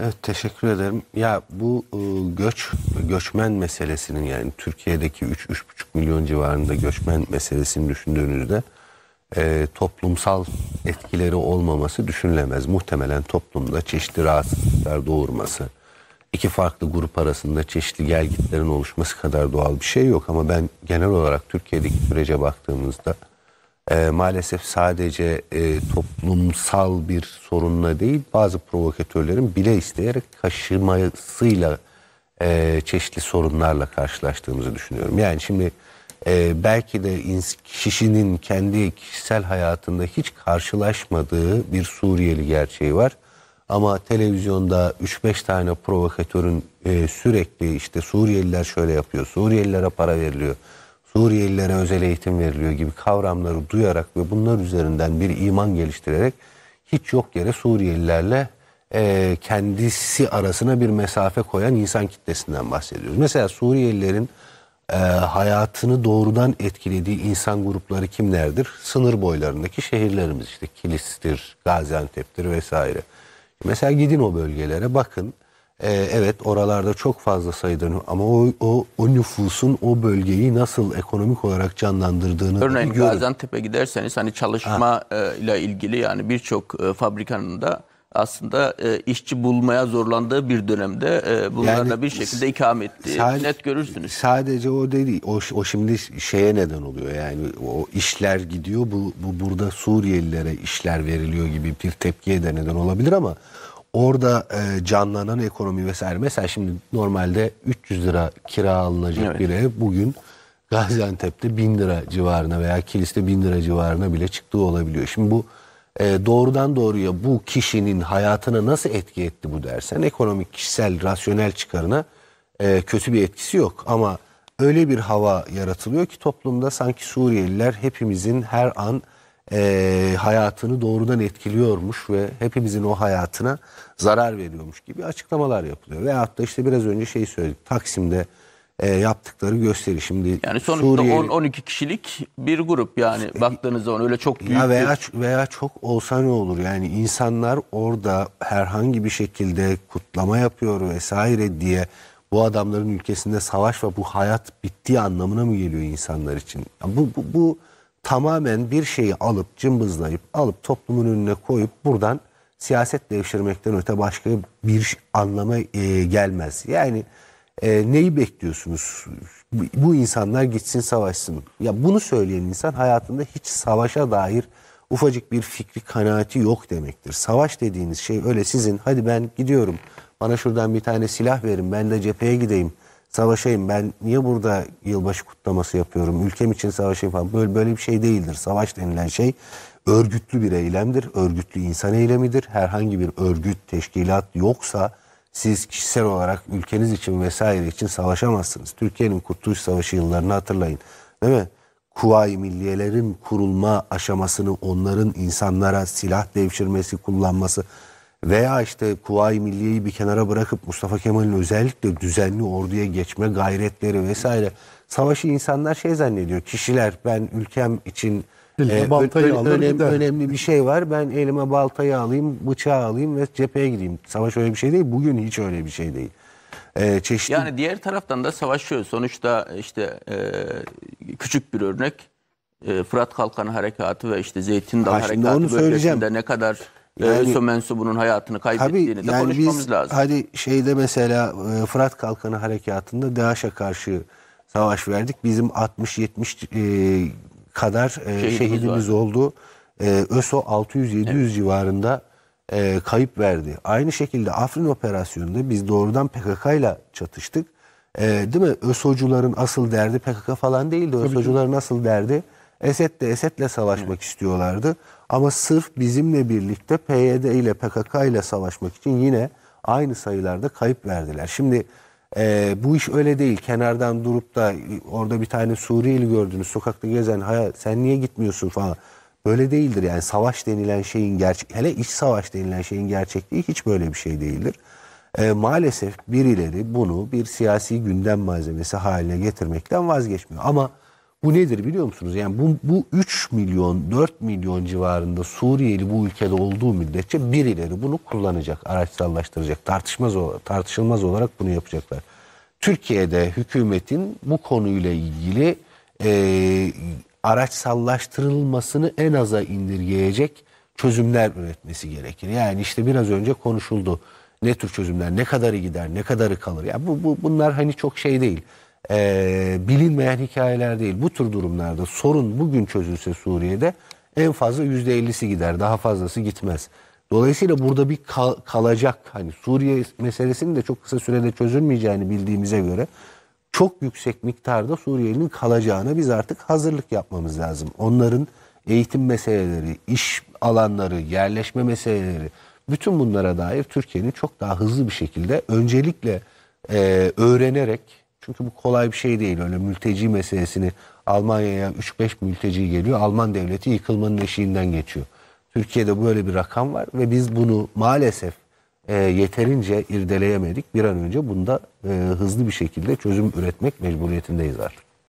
Evet teşekkür ederim. Ya bu e, göç göçmen meselesinin yani Türkiye'deki 3-3,5 milyon civarında göçmen meselesini düşündüğünüzde e, toplumsal etkileri olmaması düşünülemez. Muhtemelen toplumda çeşitli rahatsızlıklar doğurması, iki farklı grup arasında çeşitli gelgitlerin oluşması kadar doğal bir şey yok. Ama ben genel olarak Türkiye'deki sürece baktığımızda e, maalesef sadece e, toplumsal bir sorunla değil bazı provokatörlerin bile isteyerek kaşımasıyla e, çeşitli sorunlarla karşılaştığımızı düşünüyorum. Yani şimdi e, belki de kişinin kendi kişisel hayatında hiç karşılaşmadığı bir Suriyeli gerçeği var. Ama televizyonda 3-5 tane provokatörün e, sürekli işte Suriyeliler şöyle yapıyor, Suriyelilere para veriliyor, Suriyelilere özel eğitim veriliyor gibi kavramları duyarak ve bunlar üzerinden bir iman geliştirerek hiç yok yere Suriyelilerle e, kendisi arasına bir mesafe koyan insan kitlesinden bahsediyoruz. Mesela Suriyelilerin e, hayatını doğrudan etkilediği insan grupları kimlerdir? Sınır boylarındaki şehirlerimiz işte Kilis'tir, Gaziantep'tir vesaire. Mesela gidin o bölgelere bakın. Ee, evet oralarda çok fazla sayıda ama o, o, o nüfusun o bölgeyi nasıl ekonomik olarak canlandırdığını Örneğin görün. Gaziantep'e giderseniz hani çalışma e, ile ilgili yani birçok e, fabrikanın da aslında e, işçi bulmaya zorlandığı bir dönemde e, bunlarla Yani bir şekilde ikame ettiği net görürsünüz. Sadece o değil. O, o şimdi şeye neden oluyor. Yani o işler gidiyor. Bu, bu burada Suriyelilere işler veriliyor gibi bir tepkiye de neden olabilir ama orada e, canlanan ekonomi vesaire. Mesela şimdi normalde 300 lira kira alınacak Evet. bir ev bugün Gaziantep'te 1000 lira civarına veya Kilis'te 1000 lira civarına bile çıktığı olabiliyor. Şimdi bu e, doğrudan doğruya bu kişinin hayatına nasıl etki etti bu dersen ekonomik, kişisel, rasyonel çıkarına e, kötü bir etkisi yok. Ama öyle bir hava yaratılıyor ki toplumda sanki Suriyeliler hepimizin her an e, hayatını doğrudan etkiliyormuş ve hepimizin o hayatına zarar veriyormuş gibi açıklamalar yapılıyor. Veyahut da işte biraz önce şey söyledik Taksim'de e, yaptıkları gösteri. Şimdi Yani sonuçta Suriyeli- 10-12 kişilik bir grup yani baktığınız zaman öyle çok büyük ya bir- veya veya çok olsa ne olur? Yani insanlar orada herhangi bir şekilde kutlama yapıyor vesaire diye bu adamların ülkesinde savaş ve bu hayat bittiği anlamına mı geliyor insanlar için? Ya Bu, bu, bu tamamen bir şeyi alıp cımbızlayıp alıp toplumun önüne koyup buradan siyaset devşirmekten öte başka bir anlama e, gelmez. Yani e, neyi bekliyorsunuz? Bu- insanlar gitsin savaşsın. Ya bunu söyleyen insan hayatında hiç savaşa dair ufacık bir fikri kanaati yok demektir. Savaş dediğiniz şey öyle sizin hadi ben gidiyorum bana şuradan bir tane silah verin ben de cepheye gideyim savaşayım ben niye burada yılbaşı kutlaması yapıyorum ülkem için savaşayım falan böyle, böyle bir şey değildir. Savaş denilen şey örgütlü bir eylemdir örgütlü insan eylemidir herhangi bir örgüt teşkilat yoksa siz kişisel olarak ülkeniz için vesaire için savaşamazsınız. Türkiye'nin Kurtuluş Savaşı yıllarını hatırlayın. Değil mi? Kuvayi Milliyelerin kurulma aşamasını onların insanlara silah devşirmesi, kullanması veya işte Kuvayi Milliye'yi bir kenara bırakıp Mustafa Kemal'in özellikle düzenli orduya geçme gayretleri vesaire. Savaşı insanlar şey zannediyor. Kişiler ben ülkem için e, baltayı ö- alır önem- gider. önemli bir şey var. Ben elime baltayı alayım, bıçağı alayım ve cepheye gideyim. Savaş öyle bir şey değil. Bugün hiç öyle bir şey değil. Ee, çeşitli Yani diğer taraftan da savaşıyor. Sonuçta işte e, küçük bir örnek e, Fırat Kalkanı Harekatı ve işte Zeytin Dağı Ha, Harekatı bölgesinde ne kadar Yani- yani, mensubunun hayatını Tabii kaybettiğini de yani konuşmamız biz lazım. hadi şeyde mesela e, Fırat Kalkanı Harekatı'nda DAEŞ'e karşı savaş verdik. Bizim 60-70 e, kadar e, Şehidimiz şehidimiz var. oldu. E, ÖSO 600-700 civarında e, kayıp verdi. Aynı şekilde Afrin operasyonunda biz doğrudan PKK ile çatıştık. E, değil mi? ÖSO'cuların asıl derdi PKK falan değildi. ÖSO'cuların asıl derdi Esed de Esed'le savaşmak istiyorlardı. Ama sırf bizimle birlikte PYD ile PKK ile savaşmak için yine aynı sayılarda kayıp verdiler. Şimdi e, bu iş öyle değil. Kenardan durup da orada bir tane Suriyeli gördünüz sokakta gezen "Ha, sen niye gitmiyorsun falan. Böyle değildir yani savaş denilen şeyin gerçek hele iç savaş denilen şeyin gerçekliği hiç böyle bir şey değildir. E, maalesef birileri bunu bir siyasi gündem malzemesi haline getirmekten vazgeçmiyor. Ama Bu nedir biliyor musunuz? Yani bu, bu 3 milyon, 4 milyon civarında Suriyeli bu ülkede olduğu müddetçe birileri bunu kullanacak, araçsallaştıracak. Tartışmaz, tartışılmaz olarak bunu yapacaklar. Türkiye'de hükümetin bu konuyla ilgili e, araçsallaştırılmasını en aza indirgeyecek çözümler üretmesi gerekir. Yani işte biraz önce konuşuldu. Ne tür çözümler, ne kadarı gider, ne kadarı kalır. Ya bu, bu bunlar hani çok şey değil. Ee, bilinmeyen hikayeler değil. Bu tür durumlarda sorun bugün çözülse Suriye'de en fazla yüzde ellisi gider, daha fazlası gitmez. Dolayısıyla burada bir kal- kalacak hani Suriye meselesinin de çok kısa sürede çözülmeyeceğini bildiğimize göre çok yüksek miktarda Suriyelinin kalacağına biz artık hazırlık yapmamız lazım. Onların eğitim meseleleri, iş alanları, yerleşme meseleleri bütün bunlara dair Türkiye'nin çok daha hızlı bir şekilde öncelikle e, öğrenerek çünkü bu kolay bir şey değil. Öyle mülteci meselesini Almanya'ya 3-5 mülteci geliyor. Alman devleti yıkılmanın eşiğinden geçiyor. Türkiye'de böyle bir rakam var ve biz bunu maalesef e, yeterince irdeleyemedik. Bir an önce bunda e, hızlı bir şekilde çözüm üretmek mecburiyetindeyiz artık.